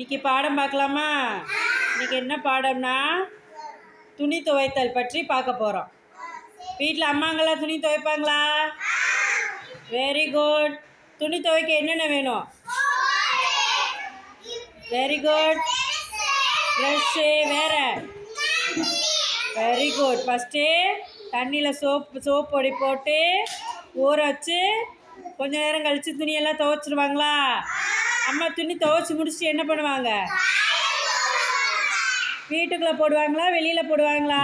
இன்னைக்கு பாடம் பார்க்கலாமா? இன்னைக்கு என்ன பாடம்னா துணி துவைத்தல் பற்றி பார்க்க போகிறோம் வீட்டில் அம்மாங்களா துணி துவைப்பாங்களா? வெரி குட் துணி துவைக்க என்னென்ன வேணும்? வெரி குட் ப்ரெஷ்ஷு வேற? வெரி குட் ஃபஸ்ட்டு தண்ணியில் சோப்பு சோப் பொடி போட்டு ஊற வச்சு கொஞ்சம் நேரம் கழித்து துணியெல்லாம் துவைச்சிருவாங்களா? அம்மா துணி துவைச்சி முடிச்சுட்டு என்ன பண்ணுவாங்க? வீட்டுக்குள்ளே போடுவாங்களா? வெளியில் போடுவாங்களா?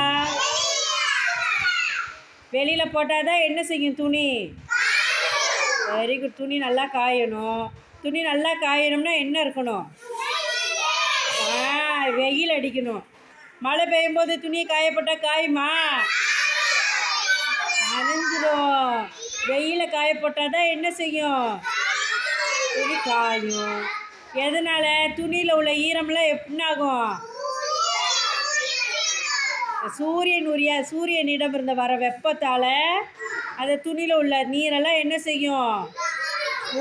வெளியில் போட்டால் தான் என்ன செய்யும் துணி? வெரி குட் துணி நல்லா காயணும். துணி நல்லா காயணும்னா என்ன இருக்கணும்? ஆ வெயில் அடிக்கணும். மழை பெய்யும் போது துணியை காயப்பட்டால் காயுமா? நனைஞ்சிரும் வெயில காயப்பட்டால் தான் என்ன செய்யும்? துணி காயும் எதனால்? துணியில் உள்ள ஈரம்லாம் எப்படின்னாகும் சூரியன் உரிய சூரியனிடம் இருந்த வர வெப்பத்தால் அந்த துணியில் உள்ள நீரெல்லாம் என்ன செய்யும்?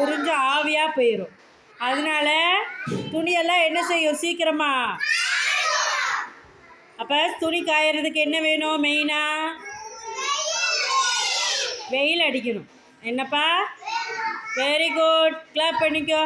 உறிஞ்சு ஆவியாக போயிடும் அதனால துணியெல்லாம் என்ன செய்யும் சீக்கிரமா? அப்போ துணி காயறதுக்கு என்ன வேணும் மெயினாக வெயில் அடிக்கணும். என்னப்பா? வெரி குட் கிளாப் பண்ணிக்கோ